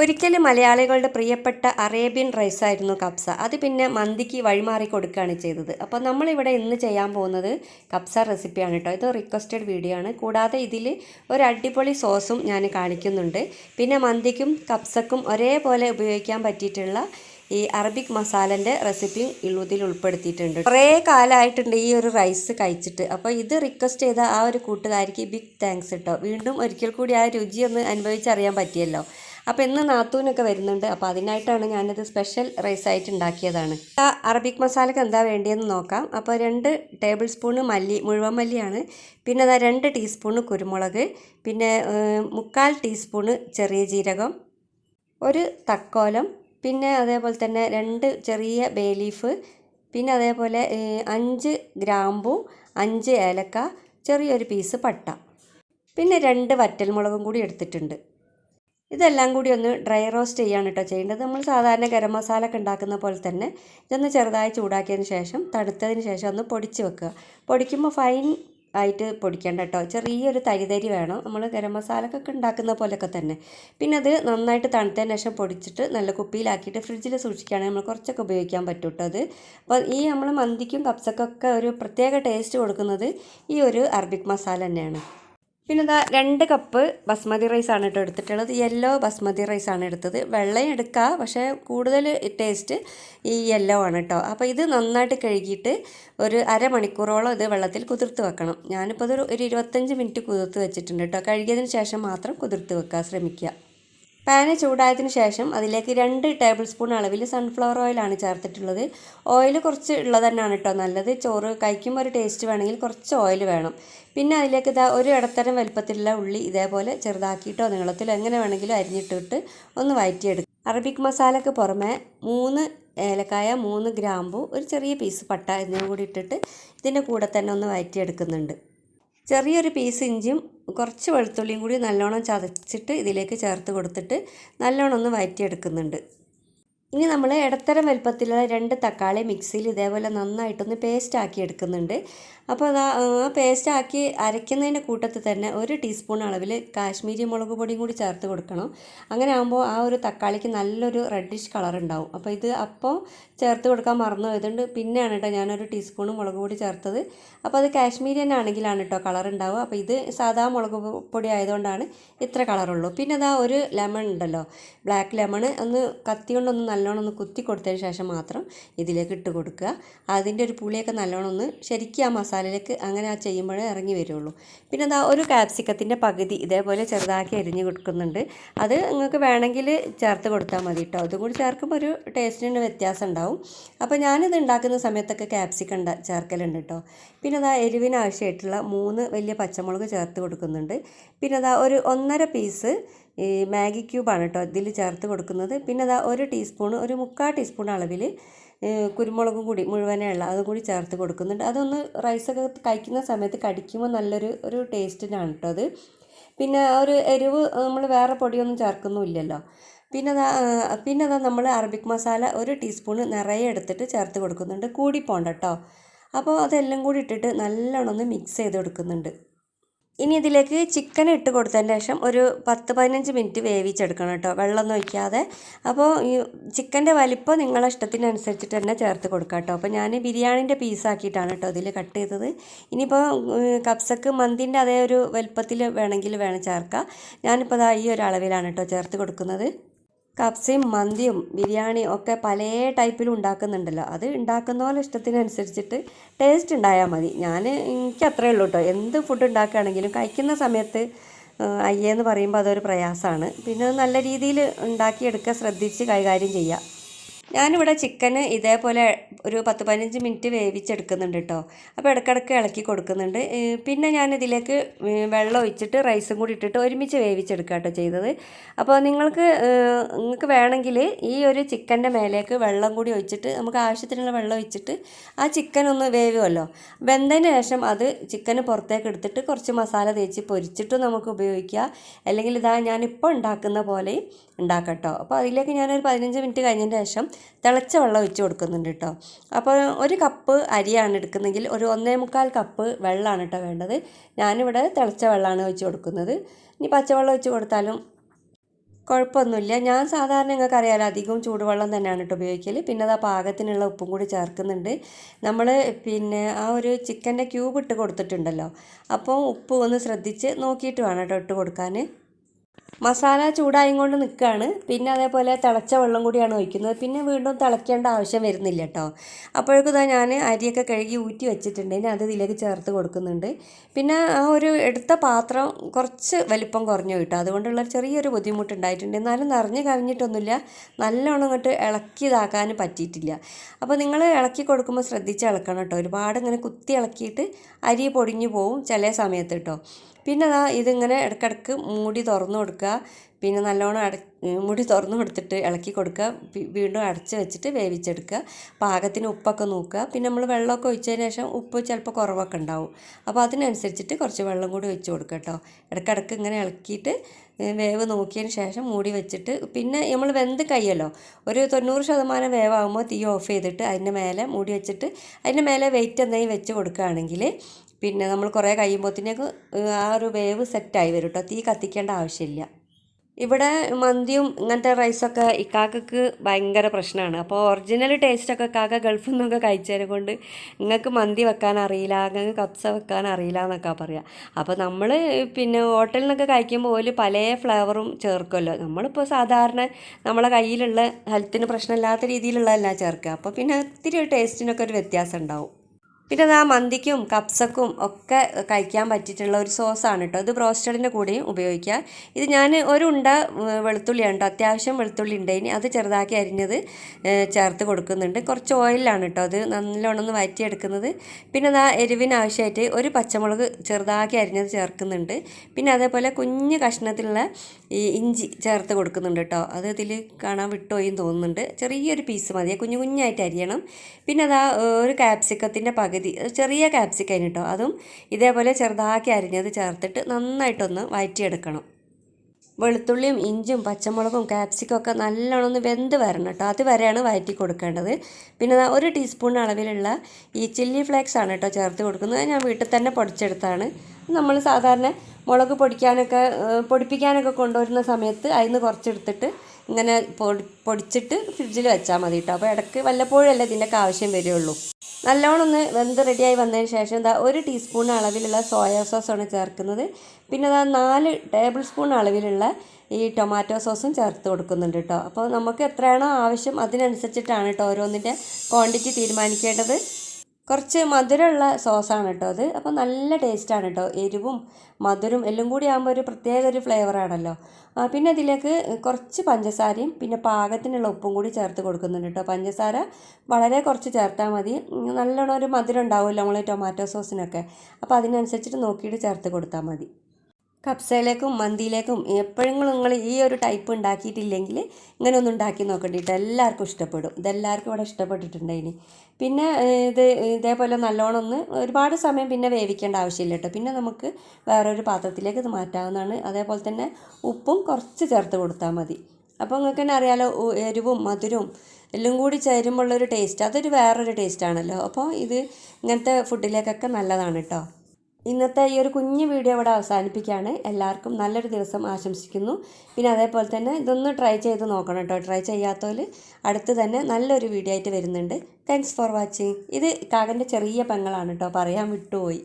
ഒരിക്കലും മലയാളികളുടെ പ്രിയപ്പെട്ട അറേബ്യൻ റൈസായിരുന്നു കപ്സ അത് പിന്നെ മന്തിക്ക് വഴിമാറി കൊടുക്കുകയാണ് ചെയ്തത്. അപ്പോൾ നമ്മളിവിടെ ഇന്ന് ചെയ്യാൻ പോകുന്നത് കപ്സ റെസിപ്പിയാണ് കേട്ടോ. ഇത് റിക്വസ്റ്റഡ് വീഡിയോ ആണ്. കൂടാതെ ഇതിൽ ഒരു അടിപൊളി സോസും ഞാൻ കാണിക്കുന്നുണ്ട്. പിന്നെ മന്തിക്കും കപ്സക്കും ഒരേപോലെ ഉപയോഗിക്കാൻ പറ്റിയിട്ടുള്ള ഈ അറബിക് മസാലന്റെ റെസിപ്പിയും ഇതിൽ ഉൾപ്പെടുത്തിയിട്ടുണ്ട്. കുറേ കാലമായിട്ടുണ്ട് ഈ ഒരു റൈസ് കഴിച്ചിട്ട്. അപ്പോൾ ഇത് റിക്വസ്റ്റ് ചെയ്ത ആ ഒരു കൂട്ടുകാരിക്ക് ബിഗ് താങ്ക്സ് കേട്ടോ വീണ്ടും ഒരിക്കൽ കൂടി ആ രുചി ഒന്ന് അനുഭവിച്ചറിയാൻ പറ്റിയല്ലോ. അപ്പോൾ ഇന്ന് നാത്തൂനൊക്കെ വരുന്നുണ്ട്. അപ്പോൾ അതിനായിട്ടാണ് ഞാനിത് സ്പെഷ്യൽ റൈസ് ആയിട്ട് ഉണ്ടാക്കിയതാണ്. അറബിക് മസാലക്ക് എന്താ വേണ്ടിയെന്ന് നോക്കാം. അപ്പോൾ രണ്ട് ടേബിൾ സ്പൂണ് മല്ലി മുഴുവൻ മല്ലിയാണ്. പിന്നെ അതാ രണ്ട് ടീസ്പൂണ് കുരുമുളക്. പിന്നെ മുക്കാൽ ടീസ്പൂണ് ചെറിയ ജീരകം. ഒരു തക്കോലം. പിന്നെ അതേപോലെ തന്നെ രണ്ട് ചെറിയ ബേ ലീഫ് പിന്നെ അതേപോലെ അഞ്ച് ഗ്രാമ്പു അഞ്ച് ഏലക്ക ചെറിയൊരു പീസ് പട്ട. പിന്നെ രണ്ട് വറ്റൽമുളകും കൂടി എടുത്തിട്ടുണ്ട്. ഇതെല്ലാം കൂടി ഒന്ന് ഡ്രൈ റോസ്റ്റ് ചെയ്യാണ് കേട്ടോ ചെയ്യേണ്ടത്. നമ്മൾ സാധാരണ ഗരം മസാല ഒക്കെ ഉണ്ടാക്കുന്ന പോലെ തന്നെ ഇതൊന്ന് ചെറുതായി ചൂടാക്കിയതിന് ശേഷം തണുത്തതിന് ശേഷം ഒന്ന് പൊടിച്ച് വെക്കുക. പൊടിക്കുമ്പോൾ ഫൈൻ ആയിട്ട് പൊടിക്കേണ്ട കേട്ടോ ചെറിയൊരു തരിതരി വേണം. നമ്മൾ ഗരം മസാലക്കൊക്കെ ഉണ്ടാക്കുന്ന പോലെയൊക്കെ തന്നെ. പിന്നെ അത് നന്നായിട്ട് തണുത്തതിന് ശേഷം പൊടിച്ചിട്ട് നല്ല കുപ്പിയിലാക്കിയിട്ട് ഫ്രിഡ്ജിൽ സൂക്ഷിക്കുകയാണെങ്കിൽ നമ്മൾ കുറച്ചൊക്കെ ഉപയോഗിക്കാൻ പറ്റും കേട്ടോ അത്. അപ്പോൾ ഈ നമ്മൾ മന്തിക്കും കപ്സക്കൊക്കെ ഒരു പ്രത്യേക ടേസ്റ്റ് കൊടുക്കുന്നത് ഈ ഒരു അറബിക് മസാല തന്നെയാണ്. പിന്നെ ഇതാ രണ്ട് കപ്പ് ബസ്മതി റൈസ് ആണ് കേട്ടോ എടുത്തിട്ടുള്ളത്. യെല്ലോ ബസ്മതി റൈസ് ആണ് എടുത്തത്. വെള്ളയും എടുക്കുക പക്ഷേ കൂടുതൽ ടേസ്റ്റ് ഈ യെല്ലോ ആണ് കേട്ടോ. അപ്പോൾ ഇത് നന്നായിട്ട് കഴുകിയിട്ട് ഒരു അരമണിക്കൂറോളം ഇത് വെള്ളത്തിൽ കുതിർത്ത് വെക്കണം. ഞാനിപ്പോൾ ഇതൊരു ഒരു ഇരുപത്തഞ്ച് മിനിറ്റ് കുതിർത്ത് വെച്ചിട്ടുണ്ട് കേട്ടോ. കഴുകിയതിന് ശേഷം മാത്രം കുതിർത്ത് വെക്കാൻ ശ്രമിക്കുക. പാന് ചൂടായതിനു ശേഷം അതിലേക്ക് രണ്ട് ടേബിൾ സ്പൂൺ അളവിൽ സൺഫ്ലവർ ഓയിലാണ് ചേർത്തിട്ടുള്ളത്. ഓയിൽ കുറച്ച് ഉള്ളത് തന്നെയാണ് കേട്ടോ നല്ലത്. ചോറ് കഴിക്കുമ്പോൾ ഒരു ടേസ്റ്റ് വേണമെങ്കിൽ കുറച്ച് ഓയിൽ വേണം. പിന്നെ അതിലേക്ക് ഇതാ ഒരു ഇടത്തരം വലുപ്പത്തിലുള്ള ഉള്ളി ഇതേപോലെ ചെറുതാക്കിയിട്ടോ നീളത്തിലോ എങ്ങനെ വേണമെങ്കിലും അരിഞ്ഞിട്ടിട്ട് ഒന്ന് വയറ്റിയെടുക്കും. അറബിക് മസാലയ്ക്ക് പുറമെ മൂന്ന് ഏലക്കായ മൂന്ന് ഗ്രാമ്പു ഒരു ചെറിയ പീസ് പട്ട എന്നിവ കൂടി ഇട്ടിട്ട് ഇതിന്റെ കൂടെ തന്നെ ഒന്ന് വഴറ്റിയെടുക്കുന്നുണ്ട് ചെറിയൊരു പീസ് ഇഞ്ചിയും കുറച്ച് വെളുത്തുള്ളിയും കൂടി നല്ലോണം ചതച്ചിട്ട് ഇതിലേക്ക് ചേർത്ത് കൊടുത്തിട്ട് നല്ലോണം ഒന്ന് വഴറ്റിയെടുക്കുന്നുണ്ട് ഇനി നമ്മൾ ഇടത്തരം വലുപ്പത്തിലുള്ള രണ്ട് തക്കാളി മിക്സിയിൽ ഇതേപോലെ നന്നായിട്ടൊന്ന് പേസ്റ്റ് ആക്കി എടുക്കുന്നുണ്ട്. അപ്പോൾ അത് ആ പേസ്റ്റ് ആക്കി അരയ്ക്കുന്നതിന്റെ കൂട്ടത്തിൽ തന്നെ ഒരു ടീസ്പൂൺ അളവിൽ കാശ്മീരി മുളക് പൊടിയും കൂടി ചേർത്ത് കൊടുക്കണം. അങ്ങനെ ആകുമ്പോൾ ആ ഒരു തക്കാളിക്ക് നല്ലൊരു റെഡിഷ് കളർ ഉണ്ടാവും. അപ്പോൾ ഇത് അപ്പോൾ ചേർത്ത് കൊടുക്കാൻ മറന്നു പോയതുകൊണ്ട് പിന്നെയാണ് കേട്ടോ ഞാനൊരു ടീസ്പൂൺ മുളക് പൊടി ചേർത്തത്. അപ്പോൾ അത് കാശ്മീരി തന്നെ ആണെങ്കിലാണ് കേട്ടോ കളർ ഉണ്ടാവുക. അപ്പോൾ ഇത് സാധാ മുളക് പൊടി ആയതുകൊണ്ടാണ് ഇത്ര കളറുള്ളൂ പിന്നെ അതാ ഒരു ലെമൺ ഉണ്ടല്ലോ ബ്ലാക്ക് ലെമൺ ഒന്ന് കത്തി കൊണ്ടൊന്ന് നല്ലോണം ഒന്ന് കുത്തി കൊടുത്തതിന് ശേഷം മാത്രം ഇതിലേക്ക് ഇട്ട് കൊടുക്കുക. അതിന്റെ ഒരു പുളിയൊക്കെ നല്ലോണം ഒന്ന് ശരിക്കും ആ മസാലയിലേക്ക് അങ്ങനെ ആ ചെയ്യുമ്പോഴേ ഇറങ്ങി വരുള്ളൂ. പിന്നെ അതാ ഒരു കാപ്സിക്കത്തിന്റെ പകുതി ഇതേപോലെ ചെറുതാക്കി അരിഞ്ഞ് കൊടുക്കുന്നുണ്ട്. അത് നിങ്ങൾക്ക് വേണമെങ്കിൽ ചേർത്ത് കൊടുത്താൽ മതി കേട്ടോ. അതും കൂടി ചേർക്കുമ്പോൾ ഒരു ടേസ്റ്റിന് വ്യത്യാസം ഉണ്ടാവും. അപ്പോൾ ഞാനിത് ഉണ്ടാക്കുന്ന സമയത്തൊക്കെ ക്യാപ്സിക്കം ചേർക്കലുണ്ട് കേട്ടോ. പിന്നെ അതാ എരിവിന് ആവശ്യമായിട്ടുള്ള മൂന്ന് വലിയ പച്ചമുളക് ചേർത്ത് കൊടുക്കുന്നുണ്ട്. പിന്നെ അതാ ഒരു ഒന്നര പീസ് ഈ മാഗി ക്യൂബാണ് കേട്ടോ ഇതിൽ ചേർത്ത് കൊടുക്കുന്നത്. പിന്നെ അതാ ഒരു ടീസ്പൂൺ ഒരു മുക്കാൽ ടീസ്പൂൺ അളവിൽ കുരുമുളകും കൂടി മുഴുവനേ ഉള്ള അതും കൂടി ചേർത്ത് കൊടുക്കുന്നുണ്ട്. അതൊന്ന് റൈസൊക്കെ കഴിക്കുന്ന സമയത്ത് കടിക്കുമ്പോൾ നല്ലൊരു ഒരു ടേസ്റ്റിനാണ് കേട്ടോ അത്. പിന്നെ ഒരു എരിവ് നമ്മൾ വേറെ പൊടിയൊന്നും ചേർക്കുന്നുമില്ലല്ലോ. പിന്നെ അതാ പിന്നെ അതാ നമ്മൾ അറബിക് മസാല ഒരു ടീസ്പൂൺ നിറയെ എടുത്തിട്ട് ചേർത്ത് കൊടുക്കുന്നുണ്ട്. കൂടി പോണ്ട കേട്ടോ. അപ്പോൾ അതെല്ലാം കൂടി ഇട്ടിട്ട് നല്ലോണം ഒന്ന് മിക്സ് ചെയ്ത് കൊടുക്കുന്നുണ്ട് ഇനി ഇതിലേക്ക് ചിക്കൻ ഇട്ട് കൊടുത്തതിന് ശേഷം ഒരു പത്ത് പതിനഞ്ച് മിനിറ്റ് വേവിച്ചെടുക്കണം കേട്ടോ. വെള്ളമൊന്നും ഒഴിക്കാതെ. അപ്പോൾ ഈ ചിക്കന്റെ വലിപ്പം നിങ്ങളെ ഇഷ്ടത്തിനനുസരിച്ചിട്ട് തന്നെ ചേർത്ത് കൊടുക്കാം കേട്ടോ. അപ്പോൾ ഞാൻ ബിരിയാണിന്റെ പീസാക്കിയിട്ടാണ് കേട്ടോ ഇതിൽ കട്ട് ചെയ്തത്. ഇനിയിപ്പോൾ കപ്സക്ക് മന്തിന്റെ അതേ ഒരു വലിപ്പത്തിൽ വേണമെങ്കിൽ വേണം ചേർക്കാം. ഞാനിപ്പോൾ ദാ ഈ ഒരു അളവിലാണ് കേട്ടോ ചേർത്ത് കൊടുക്കുന്നത്. കപ്സയും മന്തിയും ബിരിയാണിയും ഒക്കെ പല ടൈപ്പിലും ഉണ്ടാക്കുന്നുണ്ടല്ലോ. അത് ഉണ്ടാക്കുന്ന പോലെ ഇഷ്ടത്തിനനുസരിച്ചിട്ട് ടേസ്റ്റ് ഉണ്ടായാൽ മതി. ഞാൻ എനിക്ക് അത്രയേ ഉള്ളൂ കേട്ടോ എന്ത് ഫുഡ് ഉണ്ടാക്കുകയാണെങ്കിലും കഴിക്കുന്ന സമയത്ത് അയ്യേന്ന് പറയുമ്പോൾ അതൊരു പ്രയാസമാണ് പിന്നെ നല്ല രീതിയിൽ ഉണ്ടാക്കിയെടുക്കുക ശ്രദ്ധിച്ച് കൈകാര്യം ചെയ്യുക. ഞാനിവിടെ ചിക്കന് ഇതേപോലെ ഒരു പത്ത് പതിനഞ്ച് മിനിറ്റ് വേവിച്ചെടുക്കുന്നുണ്ട് കേട്ടോ അപ്പോൾ ഇടയ്ക്കിടയ്ക്ക് ഇളക്കി കൊടുക്കുന്നുണ്ട്. പിന്നെ ഞാൻ ഇതിലേക്ക് വെള്ളം ഒഴിച്ചിട്ട് റൈസും കൂടി ഇട്ടിട്ട് ഒരുമിച്ച് വേവിച്ചെടുക്കുക കേട്ടോ ചെയ്തത്. അപ്പോൾ നിങ്ങൾക്ക് നിങ്ങൾക്ക് വേണമെങ്കിൽ ഈ ഒരു ചിക്കന്റെ മേലേക്ക് വെള്ളം കൂടി ഒഴിച്ചിട്ട് നമുക്ക് ആവശ്യത്തിനുള്ള വെള്ളം ഒഴിച്ചിട്ട് ആ ചിക്കൻ ഒന്ന് വേവുമല്ലോ. വെന്തതിന് ശേഷം അത് ചിക്കന് പുറത്തേക്ക് എടുത്തിട്ട് കുറച്ച് മസാല തേച്ച് പൊരിച്ചിട്ട് നമുക്ക് ഉപയോഗിക്കുക അല്ലെങ്കിൽ ഇതാ ഞാനിപ്പോൾ ഉണ്ടാക്കുന്ന പോലെ ഉണ്ടാക്കട്ടോ അപ്പോൾ അതിലേക്ക് ഞാനൊരു പതിനഞ്ച് മിനിറ്റ് കഴിഞ്ഞതിന് ശേഷം തിളച്ച വെള്ളം ഒഴിച്ച് കൊടുക്കുന്നുണ്ട് കേട്ടോ. അപ്പോൾ ഒരു കപ്പ് അരിയാണ് എടുക്കുന്നതെങ്കിൽ ഒരു ഒന്നേ മുക്കാൽ കപ്പ് വെള്ളമാണ് കേട്ടോ വേണ്ടത്. ഞാനിവിടെ തിളച്ച വെള്ളമാണ് ഒഴിച്ച് കൊടുക്കുന്നത്. ഇനി പച്ചവെള്ളം ഒഴിച്ച് കൊടുത്താലും കുഴപ്പമൊന്നുമില്ല. ഞാൻ സാധാരണ നിങ്ങൾക്ക് അറിയാലോ അധികവും ചൂടുവെള്ളം തന്നെയാണ് കേട്ടോ ഉപയോഗിക്കൽ പിന്നെ അത് ആ പാകത്തിനുള്ള ഉപ്പും കൂടി ചേർക്കുന്നുണ്ട്. നമ്മൾ പിന്നെ ആ ഒരു ചിക്കന്റെ ക്യൂബ് ഇട്ട് കൊടുത്തിട്ടുണ്ടല്ലോ. അപ്പോൾ ഉപ്പ് ഒന്ന് ശ്രദ്ധിച്ച് നോക്കിയിട്ട് വേണം കേട്ടോ ഇട്ട് കൊടുക്കാൻ മസാല ചൂടായും കൊണ്ട് നിൽക്കുകയാണ്. പിന്നെ അതേപോലെ തിളച്ച വെള്ളം കൂടിയാണ് ഒഴിക്കുന്നത്. പിന്നെ വീണ്ടും തിളയ്ക്കേണ്ട ആവശ്യം വരുന്നില്ല കേട്ടോ. അപ്പോഴേക്കും ഇതാ ഞാൻ അരിയൊക്കെ കഴുകി ഊറ്റി വെച്ചിട്ടുണ്ട്. ഇനി അത് ഇതിലേക്ക് ചേർത്ത് കൊടുക്കുന്നുണ്ട്. പിന്നെ ആ ഒരു എടുത്ത പാത്രം കുറച്ച് വലിപ്പം കുറഞ്ഞു കിട്ടും. അതുകൊണ്ടുള്ള ചെറിയൊരു ബുദ്ധിമുട്ടുണ്ടായിട്ടുണ്ട്. എന്നാലും നിറഞ്ഞു കവിഞ്ഞിട്ടൊന്നുമില്ല നല്ലോണം ഇങ്ങോട്ട് ഇളക്കിയതാക്കാൻ പറ്റിയിട്ടില്ല. അപ്പോൾ നിങ്ങൾ ഇളക്കി കൊടുക്കുമ്പോൾ ശ്രദ്ധിച്ച് ഇളക്കണം കേട്ടോ. ഒരുപാട് ഇങ്ങനെ കുത്തി ഇളക്കിയിട്ട് അരി പൊടിഞ്ഞു പോവും ചില സമയത്ത് കേട്ടോ. പിന്നെ അതാ ഇതിങ്ങനെ ഇടയ്ക്കിടയ്ക്ക് മൂടി തുറന്നു കൊടുക്കുക. പിന്നെ നല്ലോണം അട മുടി തുറന്നു കൊടുത്തിട്ട് ഇളക്കി കൊടുക്കുക. വീണ്ടും അടച്ച് വെച്ചിട്ട് വേവിച്ചെടുക്കുക. പാകത്തിന് ഉപ്പൊക്കെ നോക്കുക. പിന്നെ നമ്മൾ വെള്ളമൊക്കെ ഒഴിച്ചതിന് ശേഷം ഉപ്പ് ചിലപ്പോൾ കുറവൊക്കെ ഉണ്ടാവും. അപ്പോൾ അതിനനുസരിച്ചിട്ട് കുറച്ച് വെള്ളം കൂടി ഒഴിച്ച് കൊടുക്കുക കേട്ടോ. ഇടയ്ക്കിടയ്ക്ക് ഇങ്ങനെ ഇളക്കിയിട്ട് വേവ് നോക്കിയതിന് ശേഷം മൂടി വെച്ചിട്ട് പിന്നെ നമ്മൾ വെന്ത് കയ്യല്ലോ ഒരു തൊണ്ണൂറ് ശതമാനം വേവാകുമ്പോൾ തീ ഓഫ് ചെയ്തിട്ട് അതിന്റെ മേലെ മൂടി വെച്ചിട്ട് അതിന്റെ മേലെ വെയിറ്റ് എന്തെങ്കിലും വെച്ച് കൊടുക്കുകയാണെങ്കിൽ പിന്നെ നമ്മൾ കുറേ കഴിയുമ്പോഴത്തേക്ക് ആ ഒരു വേവ് സെറ്റായി വരും കേട്ടോ. തീ കത്തിക്കേണ്ട ആവശ്യമില്ല. ഇവിടെ മന്തിയും ഇങ്ങനത്തെ റൈസൊക്കെ ഇക്കാക്കക്ക് ഭയങ്കര പ്രശ്നമാണ്. അപ്പോൾ ഒറിജിനൽ ടേസ്റ്റൊക്കെ കാക്ക ഗൾഫിൽ നിന്നൊക്കെ കഴിച്ചതിനെ കൊണ്ട് നിങ്ങൾക്ക് മന്തി വെക്കാൻ അറിയില്ല നിങ്ങൾക്ക് കപ്സ വെക്കാൻ അറിയില്ല എന്നൊക്കെ പറയാം. അപ്പോൾ നമ്മൾ പിന്നെ ഹോട്ടലിൽ നിന്നൊക്കെ കഴിക്കുമ്പോൾ ഓൽ പല ഫ്ലേവറും ചേർക്കുമല്ലോ നമ്മളിപ്പോൾ സാധാരണ നമ്മളെ കയ്യിലുള്ള ഹെൽത്തിന് പ്രശ്നമില്ലാത്ത രീതിയിലുള്ളതല്ല ചേർക്കുക. അപ്പോൾ പിന്നെ ഒത്തിരി ടേസ്റ്റിനൊക്കെ ഒരു വ്യത്യാസം ഉണ്ടാവും. പിന്നെ ആ മന്തിക്കും കപ്സക്കും ഒക്കെ കഴിക്കാൻ പറ്റിയിട്ടുള്ള ഒരു സോസാണ് കേട്ടോ ഇത് ബ്രോസ്റ്റഡിന്റെ കൂടെയും ഉപയോഗിക്കുക. ഇത് ഞാൻ ഒരു ഉണ്ട വെളുത്തുള്ളിയാണ് കേട്ടോ അത്യാവശ്യം വെളുത്തുള്ളി ഉണ്ട്. ഇനി അത് ചെറുതാക്കി അരിഞ്ഞത് ചേർത്ത് കൊടുക്കുന്നുണ്ട്. കുറച്ച് ഓയിലാണ് കേട്ടോ അത് നല്ലോണം ഒന്ന് പിന്നെ അത് ആ എരിവിന് ആവശ്യമായിട്ട് ഒരു പച്ചമുളക് ചെറുതാക്കി അരിഞ്ഞത് ചേർക്കുന്നുണ്ട്. പിന്നെ അതേപോലെ കുഞ്ഞ് കഷ്ണത്തിലുള്ള ഈ ഇഞ്ചി ചേർത്ത് കൊടുക്കുന്നുണ്ട് കേട്ടോ അത് ഇതിൽ കാണാൻ വിട്ടുപോയും തോന്നുന്നുണ്ട്. ചെറിയൊരു പീസ് മതി. കുഞ്ഞു കുഞ്ഞായിട്ട് അരിയണം. പിന്നെ അതാ ഒരു കാപ്സിക്കത്തിന്റെ പകുതി അത് ചെറിയ ക്യാപ്സിക്കൻ കേട്ടോ. അതും ഇതേപോലെ ചെറുതാക്കി അരിഞ്ഞത് ചേർത്തിട്ട് നന്നായിട്ടൊന്ന് വഴറ്റിയെടുക്കണം വെളുത്തുള്ളിയും ഇഞ്ചും പച്ചമുളകും ക്യാപ്സിക്കും ഒക്കെ നല്ലോണം ഒന്ന് വെന്ത് വരണം കേട്ടോ. അത് വരെയാണ് വഴറ്റി കൊടുക്കേണ്ടത്. പിന്നെ ഒരു ടീസ്പൂൺ അളവിലുള്ള ഈ ചില്ലി ഫ്ലേക്സ് ആണ് കേട്ടോ ചേർത്ത് കൊടുക്കുന്നത്. ഞാൻ വീട്ടിൽ തന്നെ പൊടിച്ചെടുത്താണ്. നമ്മൾ സാധാരണ മുളക് പൊടിക്കാനൊക്കെ പൊടിപ്പിക്കാനൊക്കെ കൊണ്ടുവരുന്ന സമയത്ത് അതിന് കുറച്ചെടുത്തിട്ട് ഇങ്ങനെ പൊടി പൊടിച്ചിട്ട് ഫ്രിഡ്ജിൽ വെച്ചാൽ മതി കേട്ടോ. അപ്പോൾ ഇടയ്ക്ക് വല്ലപ്പോഴല്ലേ ഇതിന്റെയൊക്കെ ആവശ്യം വരുള്ളൂ. നല്ലോണം ഒന്ന് വെന്ത് റെഡിയായി വന്നതിന് ശേഷം ഇതാ ഒരു ടീസ്പൂൺ അളവിലുള്ള സോയാ സോസാണ് ചേർക്കുന്നത്. പിന്നെ ഇതാ നാല് ടേബിൾ സ്പൂൺ അളവിലുള്ള ഈ ടൊമാറ്റോ സോസും ചേർത്ത് കൊടുക്കുന്നുണ്ട് കേട്ടോ അപ്പോൾ നമുക്ക് എത്രയാണോ ആവശ്യം അതിനനുസരിച്ചിട്ടാണ് കേട്ടോ ഓരോന്നിന്റെ ക്വാണ്ടിറ്റി തീരുമാനിക്കേണ്ടത്. കുറച്ച് മധുരമുള്ള സോസാണ് കേട്ടോ അത്. അപ്പോൾ നല്ല ടേസ്റ്റാണ് കേട്ടോ. എരിവും മധുരം എല്ലാം കൂടി ആകുമ്പോൾ ഒരു പ്രത്യേക ഒരു ഫ്ലേവറാണല്ലോ പിന്നെ അതിലേക്ക് കുറച്ച് പഞ്ചസാരയും പിന്നെ പാകത്തിനുള്ള ഉപ്പും കൂടി ചേർത്ത് കൊടുക്കുന്നുണ്ട് കേട്ടോ. പഞ്ചസാര വളരെ കുറച്ച് ചേർത്താൽ മതി. നല്ലോണം ഒരു മധുരം ഉണ്ടാവുമല്ലോ നമ്മൾ ടൊമാറ്റോ സോസിനൊക്കെ. അപ്പോൾ അതിനനുസരിച്ചിട്ട് നോക്കിയിട്ട് ചേർത്ത് കൊടുത്താൽ മതി. കപ്സയിലേക്കും മന്തിയിലേക്കും എപ്പോഴെങ്കിലും നിങ്ങൾ ഈ ഒരു ടൈപ്പ് ഉണ്ടാക്കിയിട്ടില്ലെങ്കിൽ ഇങ്ങനെ ഒന്ന് ഉണ്ടാക്കി നോക്കണ്ടിട്ട് എല്ലാവർക്കും ഇഷ്ടപ്പെടും. ഇതെല്ലാവർക്കും ഇവിടെ ഇഷ്ടപ്പെട്ടിട്ടുണ്ട് ഇനി പിന്നെ ഇത് ഇതേപോലെ നല്ലോണം ഒന്ന് ഒരുപാട് സമയം പിന്നെ വേവിക്കേണ്ട ആവശ്യമില്ല കേട്ടോ പിന്നെ നമുക്ക് വേറൊരു പാത്രത്തിലേക്ക് ഇത് മാറ്റാവുന്നതാണ്. അതേപോലെ തന്നെ ഉപ്പും കുറച്ച് ചേർത്ത് കൊടുത്താൽ മതി. അപ്പോൾ നിങ്ങൾക്ക് തന്നെ അറിയാലോ എരിവും മധുരവും എല്ലാം കൂടി ചേരുമ്പോൾ ചേരുമ്പോഴുള്ളൊരു ടേസ്റ്റ് അതൊരു വേറൊരു ടേസ്റ്റാണല്ലോ അപ്പോൾ ഇത് ഇങ്ങനത്തെ ഫുഡിലേക്കൊക്കെ നല്ലതാണ് കേട്ടോ ഇന്നത്തെ ഈ ഒരു കുഞ്ഞു വീഡിയോ ഇവിടെ അവസാനിപ്പിക്കുകയാണ്. എല്ലാവർക്കും നല്ലൊരു ദിവസം ആശംസിക്കുന്നു. പിന്നെ അതേപോലെ തന്നെ ഇതൊന്ന് ട്രൈ ചെയ്ത് നോക്കണം കേട്ടോ. ട്രൈ ചെയ്യാത്തവർ അടുത്ത് തന്നെ നല്ലൊരു വീഡിയോ ആയിട്ട് വരുന്നുണ്ട്. താങ്ക്സ് ഫോർ വാച്ചിങ് ഇത് കാകന്റെ ചെറിയ പെങ്ങളാണ് കേട്ടോ. പറയാൻ വിട്ടുപോയി.